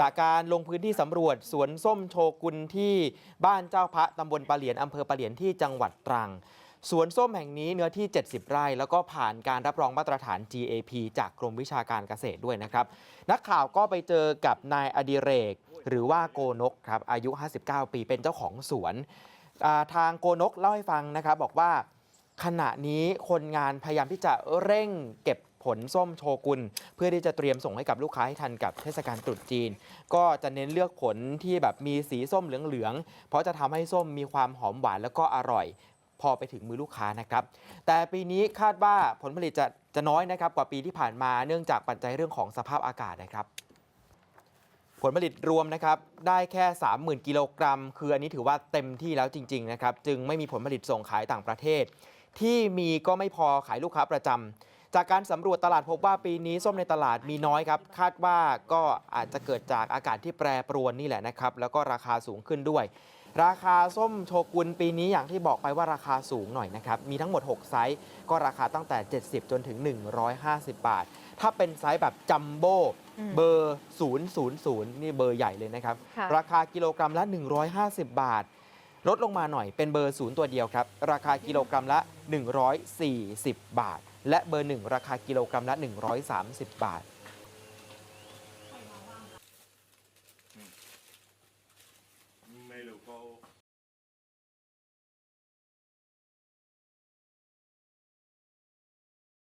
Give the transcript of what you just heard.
จากการลงพื้นที่สำรวจสวนส้มโชกุนที่บ้านเจ้าพระตำบลปะเหลียนอำเภอปะเหลียนที่จังหวัดตรัง สวนส้มแห่งนี้เนื้อที่ 70 ไร่ แล้วก็ผ่านการรับรองมาตรฐาน GAP จากกรมวิชาการเกษตรด้วยนะครับ นักข่าวก็ไปเจอกับนายอดิเรก หรือว่าโกนกครับอายุ 59 ปีเป็นเจ้าของสวน ทางโกนกเล่าให้ฟังนะครับบอกว่าขณะนี้คนงานพยายามที่จะเร่งเก็บ ผลส้มโชกุนเพื่อที่จะเตรียมส่งให้กับลูกค้าให้ทันกับเทศกาลตรุษจีน ก็จะเน้นเลือกผลที่แบบมีสีส้มเหลืองๆเพราะจะทำให้ส้มมีความหอมหวานแล้วก็อร่อย พอไปถึงมือลูกค้านะครับ แต่ปีนี้คาดว่าผลผลิตจะจะน้อยนะครับกว่าปีที่ผ่านมาเนื่องจากปัจจัยเรื่องของสภาพอากาศนะครับผลผลิตรวมนะครับได้แค่ 30,000 กิโลกรัม คืออันนี้ถือว่าเต็มที่แล้วจริง ๆ นะครับ จึงไม่มีผลผลิตส่งขายต่างประเทศ ที่มีก็ไม่พอขายลูกค้าประจำ จากการสำรวจตลาดพบว่าปีนี้ส้มในตลาดมีน้อยครับ คาดว่าก็อาจจะเกิดจากอากาศที่แปรปรวนนี่แหละนะครับ แล้วก็ราคาสูงขึ้นด้วย ราคาส้มโชกุนปีนี้อย่างที่บอกไปว่าราคาสูงหน่อยนะครับ มีทั้งหมด 6 ไซส์ ก็ราคาตั้งแต่ 70 จนถึง 150 บาท ถ้าเป็นไซส์แบบจัมโบ้อืมเบอร์ 000 นี่เบอร์ใหญ่เลยนะครับค่ะราคากิโลกรัมละ 150 บาท ลดลงมาหน่อยเป็นเบอร์ศูนย์ตัวเดียวครับ ราคากิโลกรัมละ 140 บาท และเบอร์ 1 ราคากิโลกรัมละ 130 บาท